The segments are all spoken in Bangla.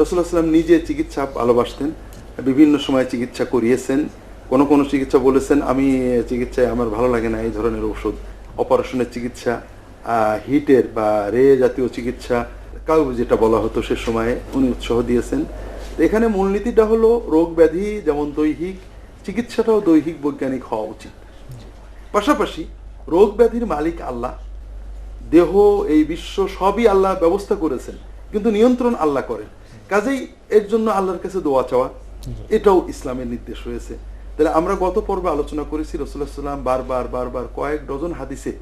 রসুল্লাহ সাল্লাম নিজে চিকিৎসা ভালোবাসতেন, বিভিন্ন সময় চিকিৎসা করিয়েছেন, কোন কোন চিকিৎসা বলেছেন, আমি চিকিৎসায় আমার ভালো লাগে না, এই ধরনের ওষুধ। অপারেশনের চিকিৎসা হিটের বা রে জাতীয় চিকিৎসা, কাউ যেটা বলা হতো সে সময়ে উনি উৎসাহ দিয়েছেন। এখানে মূলনীতিটা হলো রোগ ব্যাধি যেমন দৈহিক, চিকিৎসাটাও দৈহিক বৈজ্ঞানিক হওয়া উচিত। পাশাপাশি রোগ ব্যাধির মালিক আল্লাহ। দেহ, এই বিশ্ব সবই আল্লাহ ব্যবস্থা করেছেন, কিন্তু নিয়ন্ত্রণ আল্লাহ করেন। কাজেই এর জন্য আল্লাহর কাছে দোয়া চাওয়া এটাও ইসলামের নির্দেশ রয়েছে। তাহলে আমরা গত পর্বে আলোচনা করেছি রসুল্লাহ সাল্লাম বারবার বারবার কয়েক ডজন হাদিসে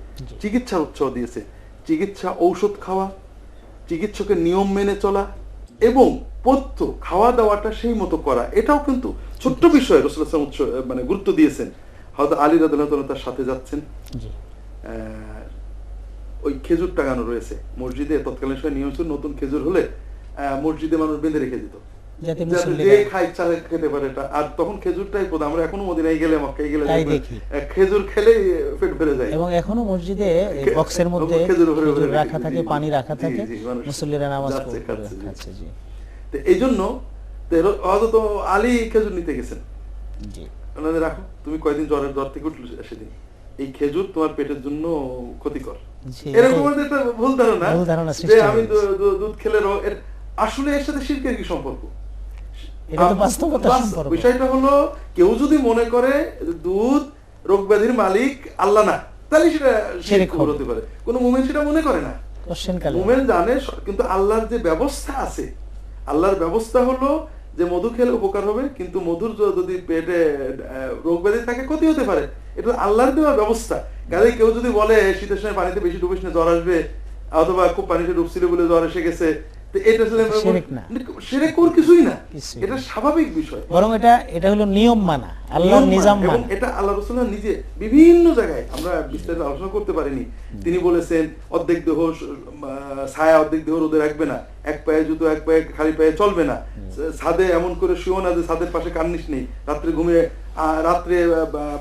চিকিৎসার উৎসাহ দিয়েছে। চিকিৎসা ঔষধ খাওয়া চিকিৎসকের নিয়ম মেনে চলা এবং পথ্য খাওয়া দাওয়াটা সেই মতো করা এটাও কিন্তু ছোট্ট বিষয় রসুল্লাহ উৎস- মানে গুরুত্ব দিয়েছেন। হয়তো আলী রাদিয়াল্লাহু তাআলা তার সাথে যাচ্ছেন। ওই খেজুর টাঙানো রয়েছে। মসজিদে তৎকালীন সময় নিয়ম ছিল নতুন খেজুর হলে মসজিদে মানুষ বেঁধে রেখে দিত। যাতে যাতে যে খাই ইচ্ছা খেতে পারে এটা। আর তখন খেজুরটাই প্রধান আমরা এখনও মদিনায় গেলে মক্কায় গেলে তাই দেখবেন, দেখি। আহ, খেজুর খেলেই পেট ভরে যায়। এবং এখনও মসজিদে এই বক্সের মধ্যে খেজুর ভরে ভরে খেজুর রেখে রাখা থাকে পানি রাখা থাকে মুসল্লিরা নামাজ যাচ্ছে, জি। তো এই জন্য আলী খেজুর নিতে গেছেন। জি। ওনাদের রাখো তুমি কয়দিন জ্বরের জ্বর থেকে উঠল সেদিন। এই খেজুর তোমার পেটের জন্য ক্ষতিকর। এরকম একটা ভুল ধারণা। ভুল ধারণা যে আমি দুধ খেলে আসলে এর সাথে শিরকের কি সম্পর্ক। বিষয়টা হলো কেউ যদি মনে করে দুধ রোগ ব্যাধির মালিক আল্লাহ না তাহলে সেটা শিরক হতে পারে। কোনো মুমিন সেটা মনে করে না। মুমেন জানে কিন্তু আল্লাহর যে ব্যবস্থা আছে আল্লাহর ব্যবস্থা হলো যে মধু খেলে উপকার হবে কিন্তু মধুর যদি পেটে রোগ ব্যাধি থাকে ক্ষতি হতে পারে। এটা আল্লাহর দেওয়া ব্যবস্থা। কাজে কেউ যদি বলে শীতের সময় পানিতে বেশি ডুবিস না জ্বর আসবে অথবা খুব পানিতে ডুবছিল বলে জ্বর এসে গেছে এটা শিরক না। সেরে কোর কিছুই না। এটা স্বাভাবিক বিষয়। বরং এটা এটা হলো নিয়ম মানা আল্লাহর নিজাম মানা। এটা আল্লাহ রসুল্লাহ নিজে বিভিন্ন জায়গায় আমরা বিস্তারিত আলোচনা করতে পারিনি। তিনি বলেছেন অর্ধেক দেহ ছায়া অর্ধেক দেহ রোদে রাখবে না। এক পায়ে জুতো এক পায়ে খালি পায়ে চলবে না। ছাদে এমন করে শুও না যে ছাদের পাশে কার্নিশ নেই। রাত্রে ঘুমিয়ে রাত্রে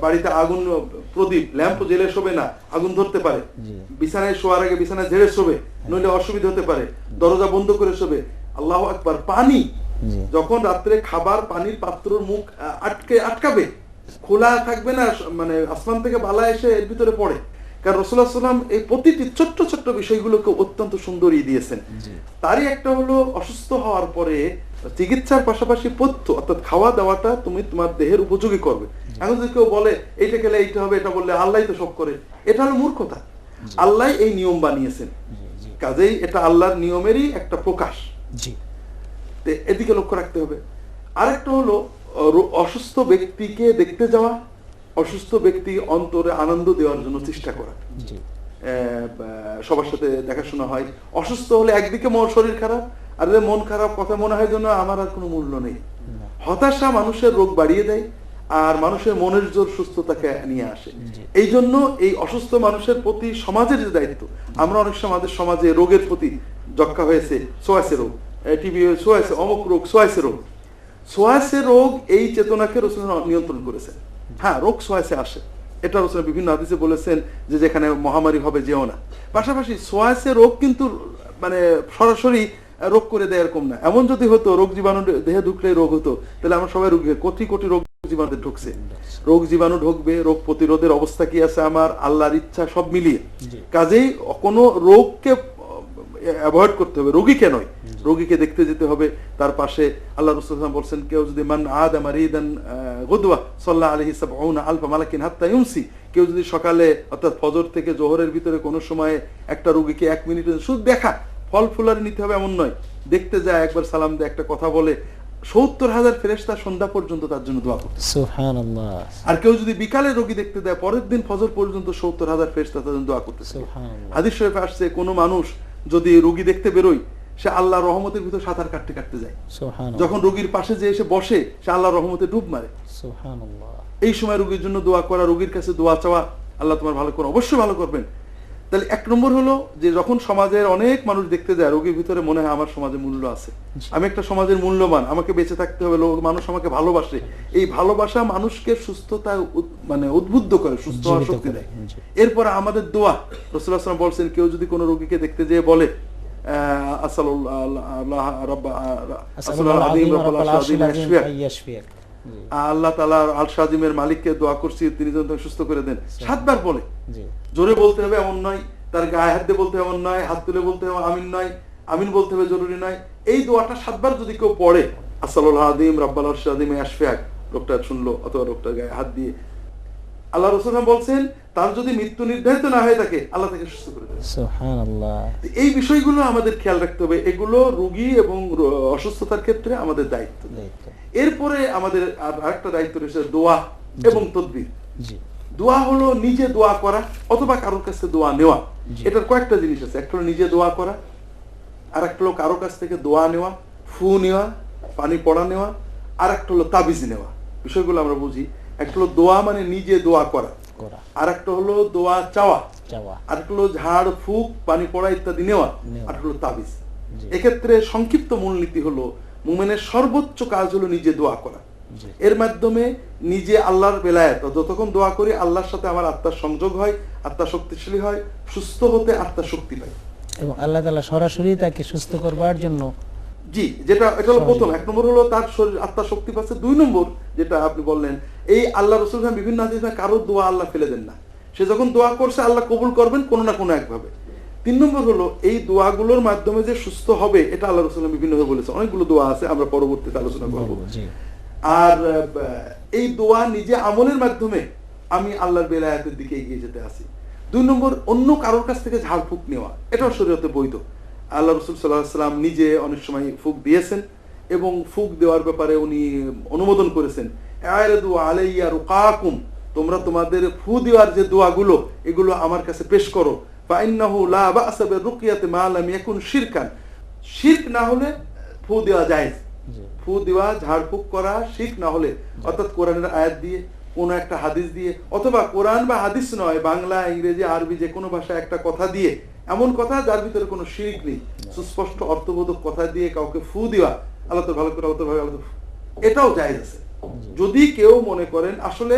বাড়িতে আগুন প্রদীপ ল্যাম্প জেলে শোবে না আগুন ধরতে পারে। বিছানায় শোয়ার আগে বিছানায় ঝেড়ে শোবে নইলে অসুবিধা হতে পারে। দরজা বন্ধ করে শোবে। আল্লাহ আকবার পানি। যখন রাত্রে খাবার পানির পাত্রর মুখ আটকে আটকাবে খোলা থাকবে না মানে আসমান থেকে বালা এসে এর ভিতরে পড়ে। কারণ রসুল্লাহ সাল্লাম এই প্রতিটি ছোট্ট ছোট্ট বিষয়গুলোকে অত্যন্ত সুন্দরই দিয়েছেন। তারই একটা হলো অসুস্থ হওয়ার পরে চিকিৎসার পাশাপাশি পথ্য অর্থাৎ খাওয়া দাওয়াটা তুমি তোমার দেহের উপযোগী করবে। এখন যদি কেউ বলে এইটা খেলে এইটা হবে এটা বললে আল্লাহ তো সব করে। এটা হলো মূর্খতা। আল্লাহ এই নিয়ম বানিয়েছেন। কাজেই এটা আল্লাহর নিয়মেরই একটা প্রকাশ। এদিকে লক্ষ্য রাখতে হবে। আরেকটা হলো অসুস্থ ব্যক্তিকে দেখতে যাওয়া অসুস্থ ব্যক্তি অন্তরে আনন্দ দেওয়ার জন্য চেষ্টা করা। আহ, সবার সাথে দেখাশোনা হয়। অসুস্থ হলে একদিকে মন শরীর খারাপ আর মন খারাপ কথা মনে হয় যেন আমার আর কোনো মূল্য নেই। হতাশা মানুষের রোগ বাড়িয়ে দেয় আর মানুষের মনের জোর সুস্থতাকে নিয়ে আসে। এই জন্য এই অসুস্থ মানুষের প্রতি সমাজের যে দায়িত্ব আমরা অনেক সময় আমাদের সমাজে রোগের প্রতি যক্ষা হয়েছে সোয়াসে রোগ টিবি সোয়াসে অমুক রোগ সোয়াসে রোগ। সোয়াসে রোগ এই চেতনাকে রসুল নিয়ন্ত্রণ করেছেন হ্যাঁ রোগ সোয়াসে আসে। এটা রসুল বিভিন্ন হাদিসে বলেছেন যে যেখানে মহামারী হবে যেও না। পাশাপাশি সোয়াসে রোগ কিন্তু মানে সরাসরি রোগ করে দেয় এরকম না। এমন যদি হতো রোগ জীবাণু দেহে ঢুকলে রোগ হতো তাহলে আমরা সবাই রোগী কোটি কোটি রোগ জীবাণু ঢুকছে। রোগ জীবাণু ঢুকবে রোগ প্রতিরোধের অবস্থা কি আছে আমার আল্লাহর ইচ্ছা সব মিলিয়ে। কাজেই কোনো রোগকে অ্যাভয়েড করতে হবে। রোগীকে নয় রোগীকে দেখতে যেতে হবে। তার পাশে আল্লাহ রসুল বলছেন কেউ যদি মান আদ আমার ইদান গুদওয়া সাল্লাহ আলহি সাবউনা আলফা মালাকিন হাত্তা ইউমসি কেউ যদি সকালে অর্থাৎ ফজর থেকে জোহরের ভিতরে কোনো সময় একটা রোগীকে এক মিনিট শুধু দেখা ফল ফুলারি নিতে হবে এমন নয়। দেখতে যায় একবার সালাম দেয় একটা কথা বলে সত্তর হাজার ফেরেস্তা সন্ধ্যা পর্যন্ত তার জন্য দোয়া করতে আর কেউ যদি বিকালে রোগী দেখতে দেয় পরের দিন ফজর পর্যন্ত সত্তর হাজার ফেরেস্তা তার জন্য দোয়া করতেছে হাদিস শরীফে আসছে কোনো মানুষ যদি রোগী দেখতে বেরোয় সে আল্লাহ রহমতের ভিতর সাঁতার কাটতে কাটতে যায়। যখন রোগীর পাশে যে এসে বসে সে আল্লাহ রহমতে ডুব মারে। এই সময় রোগীর জন্য দোয়া করা রোগীর কাছে দোয়া চাওয়া আল্লাহ তোমার ভালো করে অবশ্যই ভালো করবেন। তাহলে এক নম্বর হলো যে যখন সমাজের অনেক মানুষ দেখতে যায় রোগীর ভিতরে মনে হয় আমার সমাজে মূল্য আছে। আমি একটা সমাজের মূল্যবান আমাকে বেঁচে থাকতে হবে লোক মানুষ আমাকে ভালোবাসে। এই ভালোবাসা মানুষকে সুস্থতা মানে উদ্বুদ্ধ করে সুস্থ হওয়ার শক্তি দেয়। এরপরে আমাদের দোয়া রসুল্লাহ আসলাম বলছেন কেউ যদি কোনো রোগীকে দেখতে যেয়ে বলে আহ, আসালুল্লাহ আল্লাহ রাব্বা- রাব্বাল রাব্বাল আল্লাহ তাআলা আল শাজিমের মালিককে দোয়া করছি তিনি যেন সুস্থ করে দেন। সাতবার বলে। জোরে বলতে হবে এমন নয় তার গায়ে হাত দিয়ে বলতে এমন নয় হাত তুলে বলতে হবে আমিন নয় আমিন বলতে হবে জরুরি নয়। এই দোয়াটা সাতবার যদি কেউ পড়ে আসালুল আদিম রাব্বাল আযীম ইয়াশফিয়াক লোকটা শুনলো অথবা লোকটার গায়ে হাত দিয়ে। আল্লাহ রসুল বলছেন তার যদি মৃত্যু নির্ধারিত না হয়ে থাকে আল্লাহ তাকে সুস্থ করে দেবে এই বিষয়গুলো আমাদের খেয়াল রাখতে হবে। এগুলো রুগী এবং অসুস্থতার ক্ষেত্রে আমাদের দায়িত্ব। এরপরে আমাদের আর আরেকটা দায়িত্ব রয়েছে দোয়া এবং তদবির। দোয়া হলো নিজে দোয়া করা অথবা কারোর কাছে দোয়া নেওয়া। এটার কয়েকটা জিনিস আছে। একটা হলো নিজে দোয়া করা আর একটা হলো কারোর কাছ থেকে দোয়া নেওয়া ফু নেওয়া পানি পড়া নেওয়া আর একটা হলো তাবিজ নেওয়া। বিষয়গুলো আমরা বুঝি। একটা হলো দোয়া মানে নিজে দোয়া করা। আর একটা হলো দোয়া চাওয়া। চাওয়া। আর একটা হলো ঝাড় ফুক পানি পড়া ইত্যাদি নেওয়া। নেওয়া। আর একটা হলো তাবিজ। এক্ষেত্রে সংক্ষিপ্ত মূলনীতি হলো মুমেনের সর্বোচ্চ কাজ হলো নিজে দোয়া করা। এর মাধ্যমে নিজে আল্লাহর বেলায়ত যতক্ষণ দোয়া করি আল্লাহর সাথে আমার আত্মার সংযোগ হয় আত্মা শক্তিশালী হয় সুস্থ হতে আত্মা শক্তি পায়। এবং আল্লাহ তাআলা সরাসরি তাকে সুস্থ করবার জন্য জি যেটা এটা হলো প্রথম। এক নম্বর হলো তার শরীর আত্মা শক্তি পাচ্ছে। দুই নম্বর যেটা আপনি বললেন এই আল্লাহ রসুল বিভিন্ন হাদিসে কারোর দোয়া আল্লাহ ফেলে দেন না। সে যখন দোয়া করছে আল্লাহ কবুল করবেন কোনো না কোনো একভাবে। তিন নম্বর হলো এই দোয়াগুলোর মাধ্যমে যে সুস্থ হবে এটা আল্লাহ রসুল বিভিন্নভাবে বলেছে। অনেকগুলো দোয়া আছে আমরা পরবর্তীতে আলোচনা করব। আর এই দোয়া নিজে আমলের মাধ্যমে আমি আল্লাহর বেলায়াতের দিকে এগিয়ে যেতে আসি দুই নম্বর অন্য কারোর কাছ থেকে ঝাড়ফুঁক নেওয়া এটাও শরীয়তে বৈধ। আল্লাহ রসুল সাল্লাহ সাল্লাম নিজে অনেক সময় ফুক দিয়েছেন এবং ফুক দেওয়ার ব্যাপারে উনি অনুমোদন করেছেন। আয়রাদু আলাইয়া রুকাকুম তোমরা তোমাদের ফু দেওয়ার যে দোয়াগুলো এগুলো আমার কাছে পেশ করো। ফাইন্নাহু লা বা'সা বিরুকিয়াতি মা লাম শিরকান। শিরক না হলে ফু দেওয়া যায় ফু দেওয়া ঝাড়ফুঁক করা শিখ না হলে। অর্থাৎ কোরআনের আয়াত দিয়ে কোন একটা হাদিস দিয়ে অথবা কোরআন বা হাদিস নয় বাংলা ইংরেজি আরবি যে কোনো ভাষায় একটা কথা দিয়ে এমন কথা যার ভিতরে কোনো শিরিক নেই। সুস্পষ্ট অর্থবোধক কথা দিয়ে কাউকে ফু দেওয়া আল্লাহ তো ভালো করে আল্লাহ ভালো এটাও জায়েজ আছে। যদি কেউ মনে করেন আসলে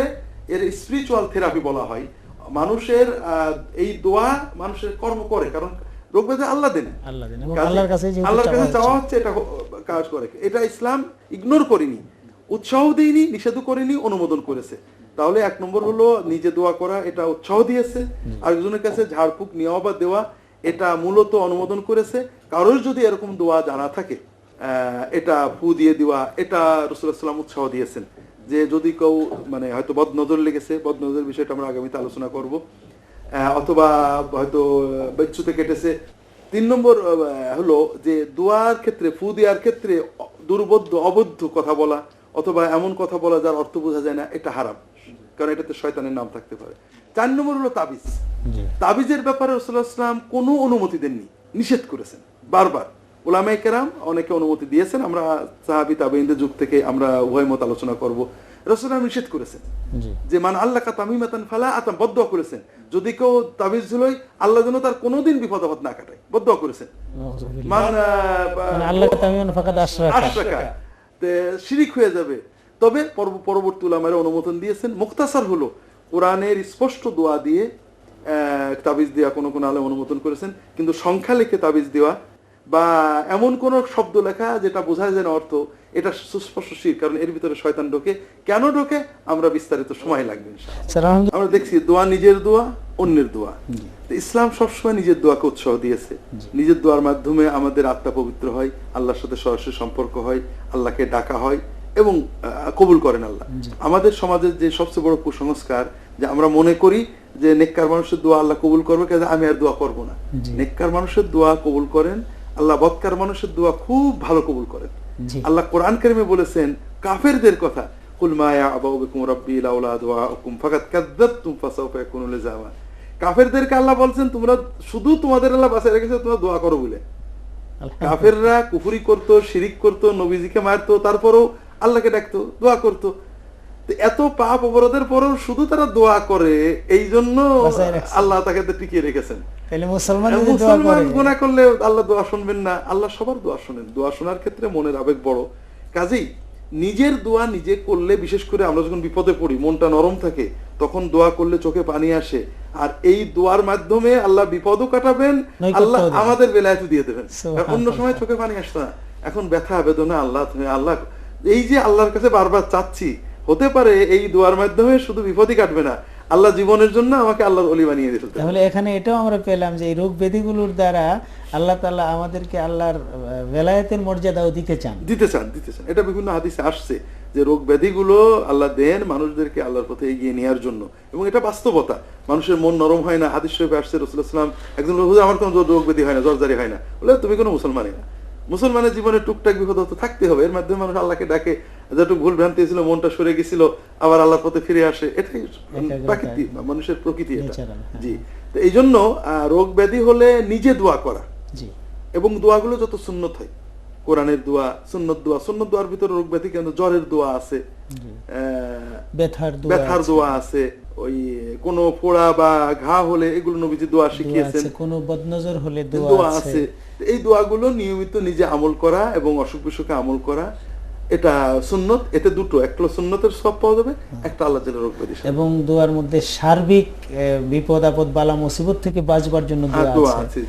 এর স্পিরিচুয়াল থেরাপি বলা হয় মানুষের এই দোয়া মানুষের কর্ম করে কারণ রোগ ব্যাধি আল্লাহ দেন। আল্লাহর কাছে চাওয়া হচ্ছে, এটা কাজ করে। এটা ইসলাম ইগনোর করেনি উৎসাহ দেয়নি নিষেধও করেনি অনুমোদন করেছে। তাহলে এক নম্বর হলো নিজে দোয়া করা এটা উৎসাহ দিয়েছে। আরেকজনের কাছে ঝাড়ফুঁক নেওয়া বা দেওয়া এটা মূলত অনুমোদন করেছে। কারোর যদি এরকম দোয়া জানা থাকে আহ, এটা ফু দিয়ে দেওয়া এটা রসুল্লাহ সাল্লাম উৎসাহ দিয়েছেন। যে যদি কেউ মানে হয়তো বদ নজর লেগেছে বদ নজরের বিষয়টা আমরা আগামীতে আলোচনা করব। অথবা হয়তো বেচ্ছুতে কেটেছে। তিন নম্বর হলো যে দোয়ার ক্ষেত্রে ফু দেওয়ার ক্ষেত্রে দুর্বোধ্য অবদ্ধ কথা বলা অথবা এমন কথা বলা যার অর্থ বোঝা যায় না এটা হারাম। কারণ এটাতে শয়তানের নাম থাকতে পারে। চার নম্বর হলো তাবিজ। তাবিজের ব্যাপারে রসুল্লাহ ইসলাম কোনো অনুমতি দেননি নিষেধ করেছেন বারবার। ওলামাই কেরাম অনেকে অনুমতি দিয়েছেন আমরা সাহাবি তাবেইনদের যুগ থেকে আমরা উভয় মত আলোচনা করব। রসুল্লাহ নিষেধ করেছেন যে মান আল্লাহ তামিমাতান ফালা আতাম বদ্ধ করেছেন। যদি কেউ তাবিজ ঝুলোই আল্লাহ যেন তার কোনোদিন বিপদ আপদ না কাটায়। বদ্ধ করেছেন। মান আল্লাহ তামিমান ফাকাদ আশরাকা। আশরাকা। শিরিক হয়ে যাবে। তবে পরবর্তী উলামারা অনুমোদন দিয়েছেন। মুক্তাসার হলো কোরআনের স্পষ্ট দোয়া দিয়ে আহ, তাবিজ দেওয়া কোনো কোনো আলে অনুমোদন করেছেন। কিন্তু সংখ্যা লিখে তাবিজ দেওয়া বা এমন কোন শব্দ লেখা যেটা বোঝা যায় না অর্থ এটা সুস্পষ্ট শির কারণ এর ভিতরে শয়তান ঢোকে। কেন ঢোকে? আমরা বিস্তারিত সময় লাগবে আমরা দেখছি দোয়া নিজের দোয়া অন্যের দোয়া। ইসলাম সবসময় নিজের দোয়াকে উৎসাহ দিয়েছে। নিজের দোয়ার মাধ্যমে আমাদের আত্মা পবিত্র হয় আল্লাহর সাথে সরাসরি সম্পর্ক হয় আল্লাহকে ডাকা হয় এবং কবুল করেন আল্লাহ। আমাদের সমাজের যে সবচেয়ে বড় কুসংস্কার যে আমরা মনে করি যে নেককার মানুষের দোয়া আল্লাহ কবুল করবে আমি আর দোয়া করব না। নেককার মানুষের দোয়া কবুল করেন আল্লাহ বৎকার মানুষের দোয়া খুব ভালো কবুল করেন। আল্লাহ কোরআন কারিমে বলেছেন কাফেরদের কথা কাফেরদেরকে আল্লাহ বলছেন তোমরা শুধু তোমাদের আল্লাহ বাঁচায় রেখেছে তোমরা দোয়া করো বলে। কাফেররা কুফরি করতো শিরিক করতো নবীজিকে মারতো তারপরেও আল্লাহকে ডাকতো দোয়া করতো। এত পাপ অপরাধের পরেও শুধু তারা দোয়া করে এই জন্য আল্লাহ তাকে টিকিয়ে রেখেছেন। মুসলমান করলে আল্লাহ দোয়া শুনবেন না আল্লাহ সবার দোয়া শোনেন। দোয়া শোনার ক্ষেত্রে মনের আবেগ বড়। কাজেই নিজের দোয়া নিজে করলে বিশেষ করে আমরা যখন বিপদে পড়ি মনটা নরম থাকে তখন দোয়া করলে চোখে পানি আসে। আর এই দোয়ার মাধ্যমে আল্লাহ বিপদও কাটাবেন আল্লাহ আমাদের বেলায় দিয়ে দেবেন। অন্য সময় চোখে পানি আসতো না। এখন ব্যথা বেদনা আল্লাহ তুমি আল্লাহ এই যে আল্লাহর কাছে বারবার চাচ্ছি হতে পারে এই দোয়ার মাধ্যমে শুধু বিপদই কাটবে না। আল্লাহ জীবনের জন্য আমাকে আল্লাহর অলি বানিয়ে দিতে তাহলে এখানে এটাও আমরা পেলাম যে এই রোগ ব্যাধিগুলোর দ্বারা আল্লাহ তাআলা আমাদেরকে আল্লাহর বেলায়েতের মর্যাদাও দিতে চান। দিতে চান দিতে চান। এটা বিভিন্ন হাদিসে আসছে যে রোগ ব্যাধিগুলো আল্লাহ দেন মানুষদেরকে আল্লাহর পথে এগিয়ে নেওয়ার জন্য। এবং এটা বাস্তবতা। মানুষের মন নরম হয় না। হাদিস শরীফে আসছে রসুলাম একজন আমার কোনো রোগ ব্যাধি হয় না জ্বরজারি হয় না। বলে তুমি কোনো মুসলমানই না। মুসলমানের জীবনে টুকটাক বিপদ তো থাকতে হবে। এর মাধ্যমে মানুষ আল্লাহকে ডাকে যেটুকু ভুল ভ্রান্তি ছিল মনটা সরে গেছিল আবার আল্লাহর পথে ফিরে আসে। এটাই। প্রাকৃতিক মানুষের প্রকৃতি এটা। হ্যাঁ। জি। তো এই জন্য রোগ ব্যাধি হলে নিজে দোয়া করা। এবং দোয়াগুলো যত সুন্নত হয়। কোরআনের দোয়া সুন্নত দোয়া সুন্নত দোয়ার ভিতরে রোগ ব্যাধি কেন? জ্বরের দোয়া আছে। ব্যথার দোয়া আছে। ওই কোনো ফোড়া বা ঘা হলে এগুলো নবীজি দোয়া শিখিয়েছেন। কোনো বদনজর হলে দোয়া আছে। এই দোয়াগুলো নিয়মিত নিজে আমল করা এবং অসুখ বিসুখে আমল করা এটা সুন্নত এতে দুটো একটা সুন্নতের সব পাওয়া যাবে একটা আল্লাহ রোগ ব্যাধি এবং দোয়ার মধ্যে সার্বিক বিপদ আপদ বালা মুসিবত থেকে বাঁচবার জন্য দোয়া দোয়া আছে।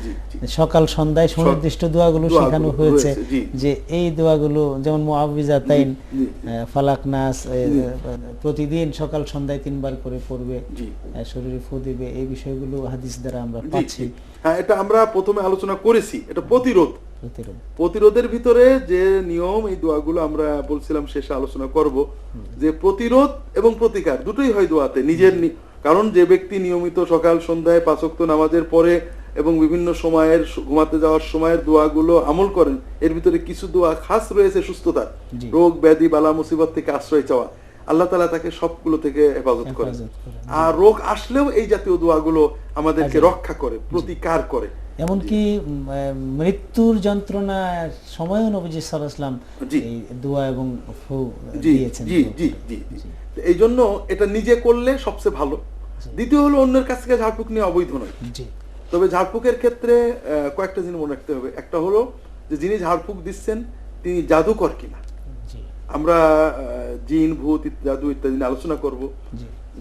সকাল সন্ধ্যায় সুনির্দিষ্ট দোয়াগুলো শেখানো হয়েছে যে এই দোয়াগুলো যেমন মুআবিজাতাইন ফালাক নাস প্রতিদিন সকাল সন্ধ্যায় তিনবার করে পড়বে। শরীরে ফু দিবে এই বিষয়গুলো হাদিস দ্বারা আমরা পাচ্ছি। হ্যাঁ এটা আমরা প্রথমে আলোচনা করেছি এটা প্রতিরোধ। প্রতিরোধের ভিতরে যে নিয়ম এই দোয়াগুলো আমরা বলছিলাম শেষে আলোচনা করব যে প্রতিরোধ এবং প্রতিকার দুটোই হয় দোয়াতে নিজের কারণ যে ব্যক্তি নিয়মিত সকাল সন্ধ্যায় পাঁচক্ত নামাজের পরে এবং বিভিন্ন সময়ের ঘুমাতে যাওয়ার সময়ের দোয়াগুলো আমল করেন এর ভিতরে কিছু দোয়া খাস রয়েছে সুস্থতার। জি। রোগ ব্যাধি বালা মুসিবত থেকে আশ্রয় চাওয়া। আল্লাহ তালা তাকে সবগুলো থেকে হেফাজত করেন, আর রোগ আসলেও এই জাতীয় দোয়াগুলো আমাদেরকে রক্ষা করে প্রতিকার করে। এমনকি মৃত্যুর যন্ত্রণার সময়ও নবীজি জি। এই দোয়া এবং ফু দিয়েছেন। জি জি জি জি। এই জন্য এটা নিজে করলে সবচেয়ে ভালো। দ্বিতীয় হলো অন্যের কাছ থেকে ঝাড়ফুঁক নিয়ে অবৈধ নয়। জি। তবে ঝাড়ফুঁকের ক্ষেত্রে কয়েকটা জিনিস মনে রাখতে হবে। একটা হলো যে যিনি ঝাড়ফুঁক দিচ্ছেন তিনি জাদুকর কিনা। জি। আমরা জিন ভূত জাদু ইত্যাদি নিয়ে আলোচনা করব।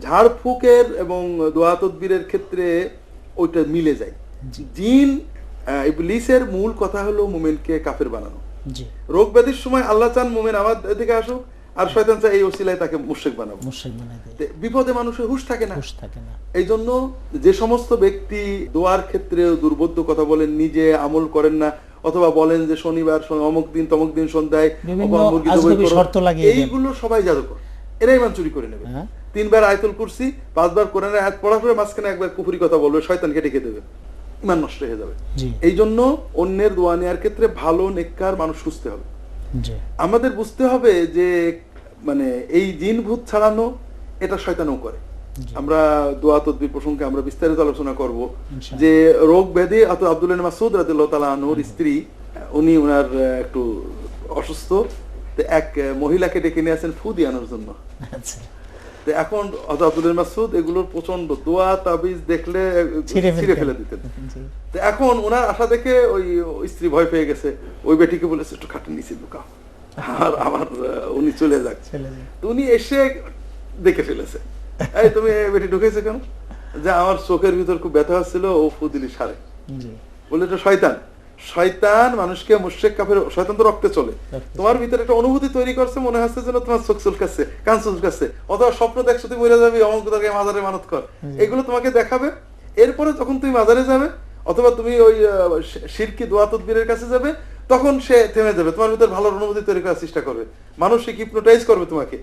ঝাড়ফুঁকের এবং দোয়া তদবিরের ক্ষেত্রে ওইটা মিলে যায়। জিন ইবলিসের মূল কথা হলো মোমেনকে কাফের বানানো। রোগ ব্যাধির সময় আল্লাহ চান মোমেন আমার দিকে আসুক আর শয়তান চায় এই ওসিলায় তাকে মুশেক বানাবো। বিপদে মানুষের হুশ থাকে না। হুঁশ থাকে না। এই জন্য যে সমস্ত ব্যক্তি দোয়ার ক্ষেত্রে দুর্বোধ্য কথা বলেন নিজে আমল করেন না অথবা বলেন যে শনিবার শনি- অমুক দিন তমুক দিন সন্ধ্যায় করো। এইগুলো সবাই জাদুকর এরাই মান চুরি করে নেবে। হ্যাঁ। তিনবার আয়তুল কুরসি পাঁচবার কোরআনের আয়াত পড়া করে মাঝখানে একবার কুফুরি কথা বলবে শয়তানকে ডেকে দেবে। ইমান নষ্ট হয়ে যাবে। এই জন্য অন্যের দোয়া নেওয়ার ক্ষেত্রে ভালো নেককার মানুষ খুঁজতে হবে। আমাদের বুঝতে হবে যে মানে এই জিন ভূত ছাড়ানো এটা শয়তানও করে। আমরা দোয়া তদ্বির প্রসঙ্গে আমরা বিস্তারিত আলোচনা করব যে রোগ ব্যাধি অত আব্দুল্লাহ মাসুদ রাদিয়াল্লাহু তাআলা আনহুর স্ত্রী উনি ওনার একটু অসুস্থ। এক মহিলাকে ডেকে নিয়ে আসেন ফু দিয়ানোর জন্য। আচ্ছা। তো এখন অত আব্দুল্লাহ মাসুদ এগুলোর প্রচণ্ড দোয়া তাবিজ দেখলে ছিঁড়ে ফেলে দিতেন। তো এখন ওনার আশা দেখে ওই স্ত্রী ভয় পেয়ে গেছে। ওই বেটিকে বলেছে একটু খাটের নিচে লুকাও আর আমার উনি চলে যাচ্ছে উনি এসে দেখে ফেলেছে। এই তুমি বেটি ঢুকেছে কেন? যে আমার চোখের ভিতর খুব ব্যথা হচ্ছিল ও ফুদিলি সারে। বলে এটা শয়তান। শয়তান মানুষকে মুশেক কাফের শয়তান তো রক্তে চলে। তোমার ভিতরে একটা অনুভূতি তৈরি করছে মনে হচ্ছে যেন তোমার চোখ চুলকাচ্ছে কান চুলকাচ্ছে অথবা স্বপ্ন দেখছ তুই মরে যাবি অমুক তাকে মাজারে মানত কর। এগুলো তোমাকে দেখাবে। এরপরে যখন তুমি মাজারে যাবে অথবা তুমি ওই শিরকি দোয়া তদবীরের কাছে যাবে তখন সে থেমে যাবে। তোমার ভিতরে ভালো অনুভূতি তৈরি করার চেষ্টা করবে। মানসিক হিপনোটাইজ করবে তোমাকে।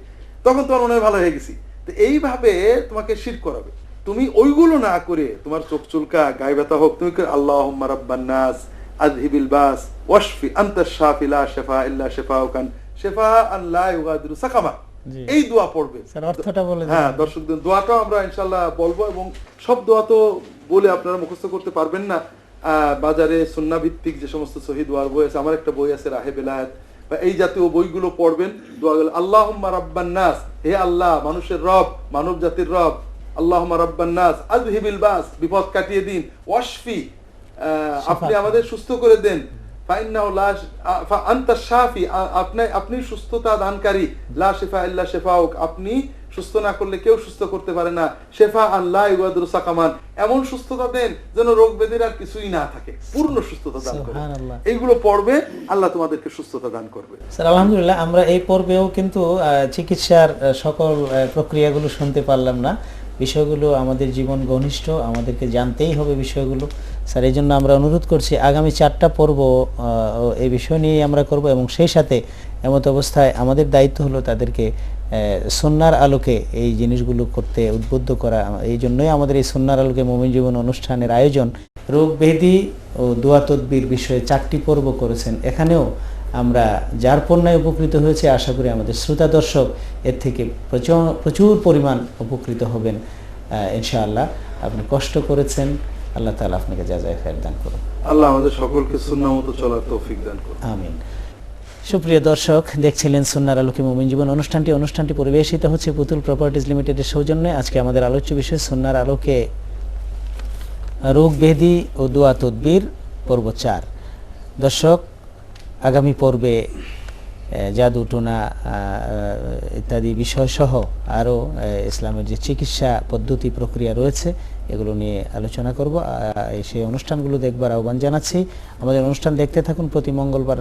তখন তোমার মনে হয় ভালো হয়ে গেছি। তো এইভাবে তোমাকে শির করাবে। তুমি ওইগুলো না করে তোমার চোখ চুলকা গায়ে ব্যথা হোক তুমি আল্লাহ রাব্বান্নাস বাস ওয়াশফি শাফি লা শিফা ইল্লা শিফা ইউগাদিরু সাকামা। এই দোয়া পড়বে অর্থটা বলে হ্যাঁ দর্শকদের আমরা ইনশাল্লাহ বলব এবং সব দোয়া তো বলে আপনারা মুখস্থ করতে পারবেন না। বাজারে সুন্না ভিত্তিক যে সমস্ত সহি দোয়ার বই আছে আমার একটা বই আছে রাহে বেলায়েত। বা এই জাতীয় বইগুলো পড়বেন দোয়াগুলো আল্লাহুম্মা রাব্বান নাস হে আল্লাহ মানুষের রব মানব জাতির রব আল্লাহুম্মা রাব্বান নাস আযহিবিল বাস বিপদ কাটিয়ে দিন ওয়াশফি আপনি আমাদের সুস্থ করে দেন। আপনি সুস্থতা দানকারী। লা শিফা ইল্লা শিফাউক। আপনি সুস্থ না করলে কেউ সুস্থ করতে পারে না। শেফা আল্লাহ সাকামান। এমন সুস্থতা দেন যেন রোগ ব্যাধির আর কিছুই না থাকে। পূর্ণ সুস্থতা দান এইগুলো পড়বে আল্লাহ তোমাদেরকে সুস্থতা দান করবে। স্যার আলহামদুলিল্লাহ আমরা এই পর্বেও কিন্তু আহ, চিকিৎসার সকল প্রক্রিয়াগুলো শুনতে পারলাম না। বিষয়গুলো আমাদের জীবন ঘনিষ্ঠ আমাদেরকে জানতেই হবে বিষয়গুলো। স্যার, এই জন্য আমরা অনুরোধ করছি, আগামী চারটা পর্ব এই বিষয় নিয়েই আমরা করব এবং সেই সাথে এমত অবস্থায় আমাদের দায়িত্ব হলো তাদেরকে সন্ন্যার আলোকে এই জিনিসগুলো করতে উদ্বুদ্ধ করা। এই জন্যই আমাদের এই সন্ন্যার আলোকে মোমিন জীবন অনুষ্ঠানের আয়োজন, রোগ ব্যাধি ও দোয়া তদবির বিষয়ে চারটি পর্ব করেছেন। এখানেও আমরা যার পণ্যায় উপকৃত হয়েছে, আশা করি আমাদের শ্রোতা দর্শক এর থেকে প্রচুর পরিমাণ উপকৃত হবেন। ইনশাআল্লাহ, আপনি কষ্ট করেছেন আল্লাহ তাআলা আপনাকে যা যায় ফের দান করুন আল্লাহ আমাদের সকলকে সুন্নাহ মতো চলার তৌফিক দান করুন আমিন। সুপ্রিয় দর্শক দেখছিলেন সুন্নার আলোকে মোমিন জীবন অনুষ্ঠানটি। অনুষ্ঠানটি পরিবেশিত হচ্ছে পুতুল প্রপার্টিজ লিমিটেডের সৌজন্যে। আজকে আমাদের আলোচ্য বিষয় সুন্নার আলোকে রোগ ব্যাধি ও দোয়া তদবির পর্ব চার। দর্শক আগামী পর্বে জাদু টোনা ইত্যাদি বিষয় সহ আরও ইসলামের যে চিকিৎসা পদ্ধতি প্রক্রিয়া রয়েছে, এগুলো নিয়ে আলোচনা করব। সেই অনুষ্ঠানগুলো দেখবার আহ্বান জানাচ্ছি। আমাদের অনুষ্ঠান দেখতে থাকুন। প্রতি মঙ্গলবার